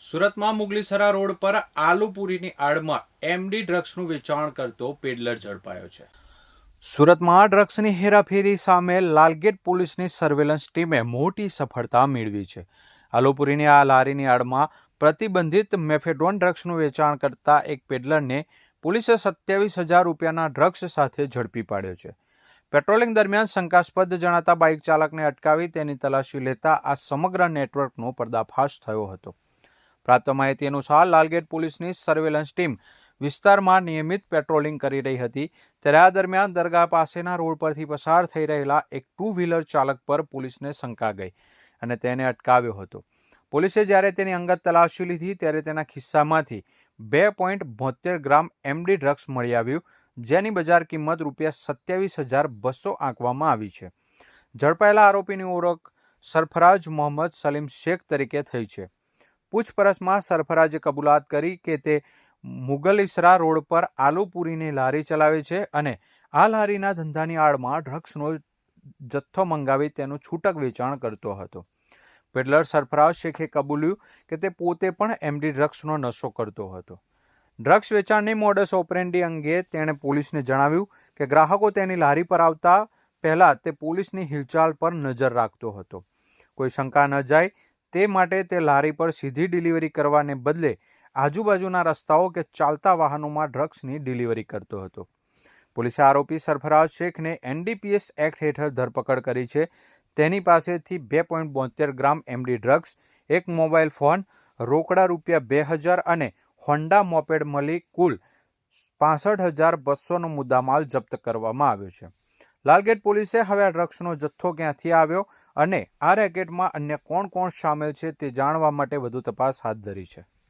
સુરતમાં મુગલીસરા રોડ પર આલુપુરીની આડમાં એમડી ડ્રગ્સનું વેચાણ કરતો પેડલર ઝડપાયો છે. સુરતમાં ડ્રગ્સની હેરાફેરી સામે લાલગેટ પોલીસની સર્વેલન્સ ટીમે મોટી સફળતા મેળવી છે. આલુપુરીની આ લારીની આડમાં પ્રતિબંધિત મેફેડોન ડ્રગ્સનું વેચાણ કરતા એક પેડલરને પોલીસે સત્યાવીસ હજાર રૂપિયાના ડ્રગ્સ સાથે ઝડપી પાડ્યો છે. પેટ્રોલિંગ દરમિયાન શંકાસ્પદ જણાતા બાઇક ચાલકને અટકાવી તેની તલાશી લેતા આ સમગ્ર નેટવર્કનો પર્દાફાશ થયો હતો. પ્રાપ્ત માહિતી અનુસાર લાલગેટ પોલીસની સર્વેલન્સ ટીમ વિસ્તારમાં નિયમિત પેટ્રોલિંગ કરી રહી હતી. ત્યારે આ દરમિયાન દરગાહ પાસેના રોડ પરથી પસાર થઈ રહેલા એક ટુ વ્હીલર ચાલક પર પોલીસને શંકા ગઈ અને તેને અટકાવ્યો હતો. પોલીસે જ્યારે તેની અંગત તલાશી લીધી ત્યારે તેના ખિસ્સામાંથી બે પોઈન્ટ બોતેર ગ્રામ એમડી ડ્રગ્સ મળી આવ્યું, જેની બજાર કિંમત રૂપિયા સત્યાવીસ હજાર બસો આંકવામાં આવી છે. ઝડપાયેલા આરોપીની ઓળખ સરફરાજ મોહમ્મદ સલીમ શેખ તરીકે થઈ છે. પૂછપરછમાં સરફરાજે કબૂલાત કરી કે તે મુગલિસરા રોડ પર આલુપુરીની લારી ચલાવે છે અને આ લારીના ધંધાની આડમાં ડ્રગ્સનો જથ્થો મંગાવી તેનું છૂટક વેચાણ કરતો હતો. પેડલર સરફરાજ શેખે કબૂલ્યું કે તે પોતે પણ એમડી ડ્રગ્સનો નશો કરતો હતો. ડ્રગ્સ વેચાણની મોડસ ઓપરેન્ડી અંગે તેણે પોલીસને જણાવ્યું કે ગ્રાહકો તેની લારી પર આવતા પહેલાં તે પોલીસની હિલચાલ પર નજર રાખતો હતો. કોઈ શંકા ન જાય તે માટે તે લારી પર સીધી ડિલિવરી કરવાને બદલે આજુબાજુના રસ્તાઓ કે ચાલતા વાહનોમાં ડ્રગ્સની ડિલિવરી કરતો હતો. પોલીસે આરોપી સરફરાજ શેખને એનડીપીએસ એક્ટ હેઠળ ધરપકડ કરી છે. તેની પાસેથી બે પોઈન્ટ બોતેર ગ્રામ એમડી ડ્રગ્સ, એક મોબાઈલ ફોન, રોકડા રૂપિયા બે હજાર અને હોન્ડા મોપેડ મળી કુલ પાસઠ હજાર બસોનો મુદ્દામાલ જપ્ત કરવામાં આવ્યો છે. લાલગેટ પોલીસે હવે આ ડ્રગ્સનો જથ્થો ક્યાંથી આવ્યો અને આ રેકેટમાં અન્ય કોણ કોણ સામેલ છે તે જાણવા માટે વધુ તપાસ હાથ ધરી છે.